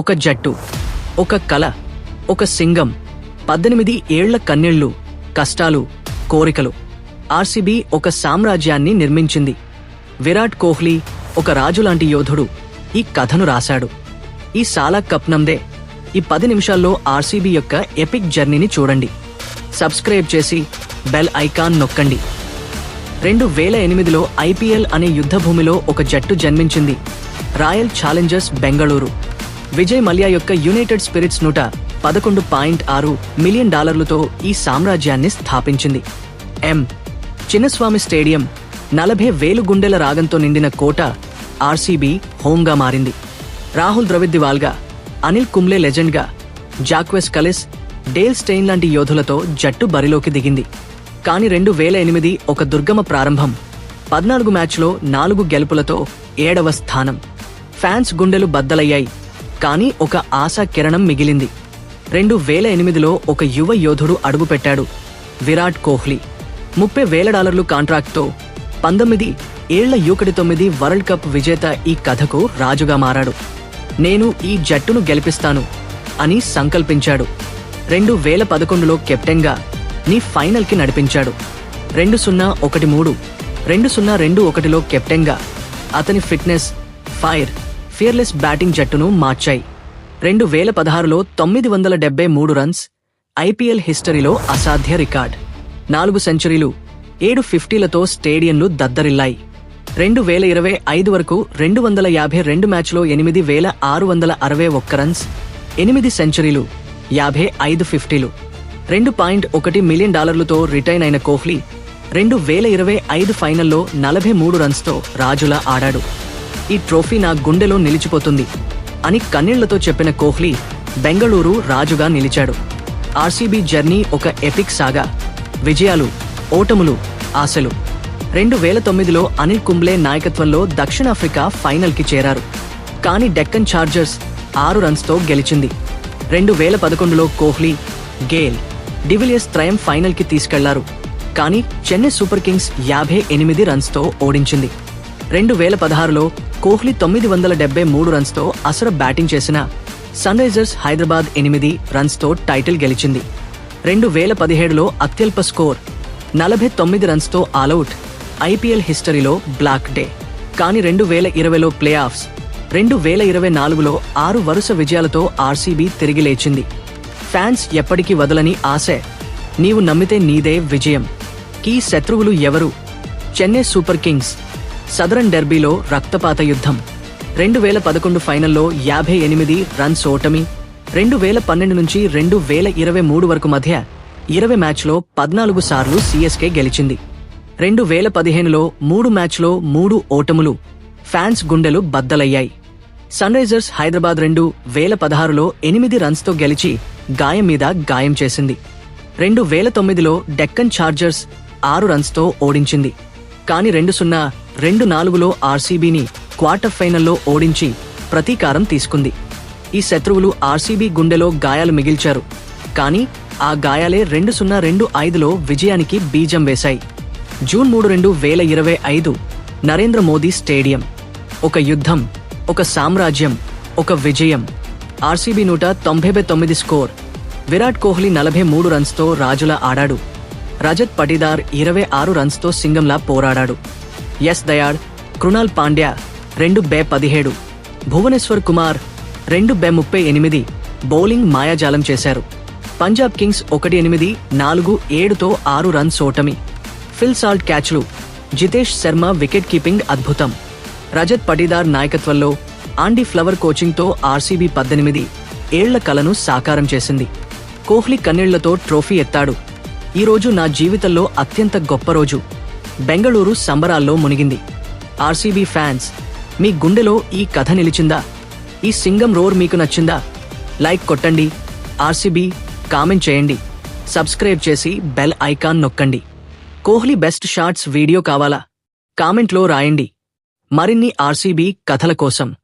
ఒక జట్టు ఒక కల ఒక సింగం పద్దెనిమిది ఏళ్ళ కన్నీళ్ళు కష్టాలు కోరికలు. ఆర్సీబీ ఒక సామ్రాజ్యాన్ని నిర్మించింది. విరాట్ కోహ్లీ ఒక రాజులాంటి యోధుడు ఈ కథను రాశాడు. ఈ సాలా కప్నందే ఈ పది నిమిషాల్లో ఆర్సీబీ యొక్క ఎపిక్ జర్నీని చూడండి. సబ్స్క్రైబ్ చేసి బెల్ ఐకాన్ నొక్కండి. రెండు వేల ఎనిమిదిలో ఐపీఎల్ అనే యుద్ధభూమిలో ఒక జట్టు జన్మించింది. Royal Challengers Bengaluru. Vijay Mallya యొక్క యునైటెడ్ స్పిరిట్స్ నూట పదకొండు పాయింట్ ఆరు మిలియన్ డాలర్లతో ఈ సామ్రాజ్యాన్ని స్థాపించింది. ఎం. చిన్నస్వామి స్టేడియం నలభై వేలు గుండెల రాగంతో నిండిన కోట ఆర్సీబీ హోంగా మారింది. రాహుల్ ద్రవిడ్దివాల్గా అనిల్ కుంబ్లే లెజెండ్గా జాక్వెస్ కలిస్ డేల్ స్టెయిన్ లాంటి యోధులతో జట్టు బరిలోకి దిగింది. కానీ రెండు వేల ఎనిమిది ఒక దుర్గమ ప్రారంభం. పద్నాలుగు మ్యాచ్లో నాలుగు గెలుపులతో ఏడవ స్థానం. ఫ్యాన్స్ గుండెలు బద్దలయ్యాయి. కానీ ఒక ఆశా కిరణం మిగిలింది. రెండు వేల ఎనిమిదిలో ఒక యువ యోధుడు అడుగుపెట్టాడు విరాట్ కోహ్లీ. ముప్పై వేల డాలర్లు కాంట్రాక్ట్తో. పంతొమ్మిది ఏళ్ళ యూకటి తొమ్మిది వరల్డ్ కప్ విజేత ఈ కథకు రాజుగా మారాడు. నేను ఈ జట్టును గెలిపిస్తాను అని సంకల్పించాడు. రెండు వేల పదకొండులో కెప్టెన్గా నీ ఫైనల్కి నడిపించాడు. రెండు సున్నా ఒకటి మూడు రెండు సున్నా రెండు ఒకటిలో కెప్టెన్గా. అతని ఫిట్నెస్ ఫైర్. ఫియర్లెస్ బ్యాటింగ్ జట్టును మార్చాయి. రెండు వేల పదహారులో తొమ్మిది వందల డెబ్బై మూడు రన్స్ ఐపీఎల్ హిస్టరీలో అసాధ్య రికార్డ్. నాలుగు సెంచరీలు ఏడు ఫిఫ్టీలతో స్టేడియంలు దద్దరిల్లాయి. రెండు వేల ఇరవై ఐదు వరకు రెండు వందల యాభై రెండు మ్యాచ్లో ఎనిమిది వేల ఆరు వందల అరవై ఒక్క రన్స్ ఎనిమిది సెంచరీలు యాభై ఐదు ఫిఫ్టీలు. రెండు పాయింట్ ఒకటి మిలియన్ డాలర్లతో రిటైన్ అయిన కోహ్లీ రెండు వేల ఇరవై ఐదు ఫైనల్లో నలభై మూడు రన్స్తో రాజులా ఆడాడు. ఈ ట్రోఫీ నా గుండెలో నిలిచిపోతుంది అని కన్నీళ్ళతో చెప్పిన కోహ్లీ బెంగళూరు రాజుగా నిలిచాడు. ఆర్సీబీ జర్నీ ఒక ఎపిక్ సాగా. విజయాలు ఓటములు ఆశలు. రెండు వేల తొమ్మిదిలో అనిల్ కుంబ్లే నాయకత్వంలో దక్షిణాఫ్రికా ఫైనల్కి చేరారు. కానీ డెక్కన్ ఛార్జర్స్ ఆరు రన్స్తో గెలిచింది. రెండు వేల పదకొండులో కోహ్లీ గేల్ డివిలియర్స్ త్రయం ఫైనల్కి తీసుకెళ్ళారు. కానీ చెన్నై సూపర్ కింగ్స్ యాభై ఎనిమిది రన్స్తో ఓడించింది. రెండు వేల పదహారులో కోహ్లీ తొమ్మిది వందల డెబ్బై మూడు రన్స్తో అసర బ్యాటింగ్ చేసిన సన్ రైజర్స్ హైదరాబాద్ ఎనిమిది రన్స్తో టైటిల్ గెలిచింది. రెండు వేల పదిహేడులో అత్యల్ప స్కోర్ నలభై తొమ్మిది రన్స్తో ఆలౌట్ ఐపీఎల్ హిస్టరీలో బ్లాక్ డే. కానీ రెండు వేల ఇరవైలో ప్లే ఆఫ్స్ రెండు వేల ఇరవై నాలుగులో ఆరు వరుస విజయాలతో ఆర్సీబీ తిరిగి లేచింది. ఫ్యాన్స్ ఎప్పటికీ వదలని ఆశే నీవు నమ్మితే నీదే విజయం. కీ శత్రువులు ఎవరు? చెన్నై సూపర్ కింగ్స్ సదరన్ డెర్బీలో రక్తపాత యుద్ధం. రెండు వేల పదకొండు ఫైనల్లో యాభై ఎనిమిది రన్స్ ఓటమి రెండు వేల పన్నెండు నుంచి రెండు వేల ఇరవై మూడు వరకు మధ్య ఇరవై మ్యాచ్లో పద్నాలుగు సార్లు సీఎస్కే గెలిచింది. రెండు వేల పదిహేనులో మూడు మ్యాచ్లో మూడు ఓటములు ఫ్యాన్స్ గుండెలు బద్దలయ్యాయి. సన్ రైజర్స్ హైదరాబాద్ రెండు వేల పదహారులో ఎనిమిది రన్స్తో గెలిచి గాయం మీద గాయం చేసింది. రెండు వేల తొమ్మిదిలో డెక్కన్ ఛార్జర్స్ ఆరు రన్స్తో ఓడించింది. కానీ రెండు సున్నా రెండు నాలుగులో ఆర్సీబీని క్వార్టర్ ఫైనల్లో ఓడించి ప్రతీకారం తీసుకుంది. ఈ శత్రువులు ఆర్సీబీ గుండెలో గాయాలు మిగిల్చారు. కానీ ఆ గాయాలే రెండు సున్నా రెండు ఐదులో విజయానికి బీజం వేశాయి. జూన్ మూడు రెండు వేల ఇరవై ఐదు నరేంద్ర మోదీ స్టేడియం. ఒక యుద్ధం ఒక సామ్రాజ్యం ఒక విజయం. ఆర్సీబీ నూట తొంభై తొమ్మిది స్కోర్. విరాట్ కోహ్లీ నలభై మూడు రన్స్తో రాజుల ఆడాడు. రజత్ పటిదార్ ఇరవై ఆరు రన్స్తో సింగంలా పోరాడాడు. ఎస్ దయాడ్ కృణాల్ పాండ్యా రెండు బే పదిహేడు. భువనేశ్వర్ కుమార్ రెండు బే ముప్పై ఎనిమిది బౌలింగ్ మాయాజాలం చేశారు. పంజాబ్ కింగ్స్ ఒకటి ఎనిమిది నాలుగు ఏడుతో ఆరు రన్స్ ఓటమి. ఫిల్ సాల్ట్ క్యాచ్లు జితేష్ శర్మ వికెట్ కీపింగ్ అద్భుతం. రజత్ పటిదార్ నాయకత్వంలో ఆండీ ఫ్లవర్ కోచింగ్తో ఆర్సీబీ పద్దెనిమిది ఏళ్ళ కలను సాకారం చేసింది. కోహ్లీ కన్నీళ్ళతో ట్రోఫీ ఎత్తాడు. ఈ రోజు నా జీవితంలో అత్యంత గొప్ప రోజు. బెంగళూరు సంబరాల్లో మునిగింది. ఆర్సీబీ ఫ్యాన్స్ మీ గుండెలో ఈ కథ నిలిచిందా? ఈ సింగం రోర్ మీకు నచ్చిందా? లైక్ కొట్టండి. ఆర్సీబీ కామెంట్ చేయండి. సబ్స్క్రైబ్ చేసి బెల్ ఐకాన్ నొక్కండి. కోహ్లీ బెస్ట్ షాట్స్ వీడియో కావాలా? కామెంట్లో రాయండి. మరిన్ని ఆర్సీబీ కథల కోసం.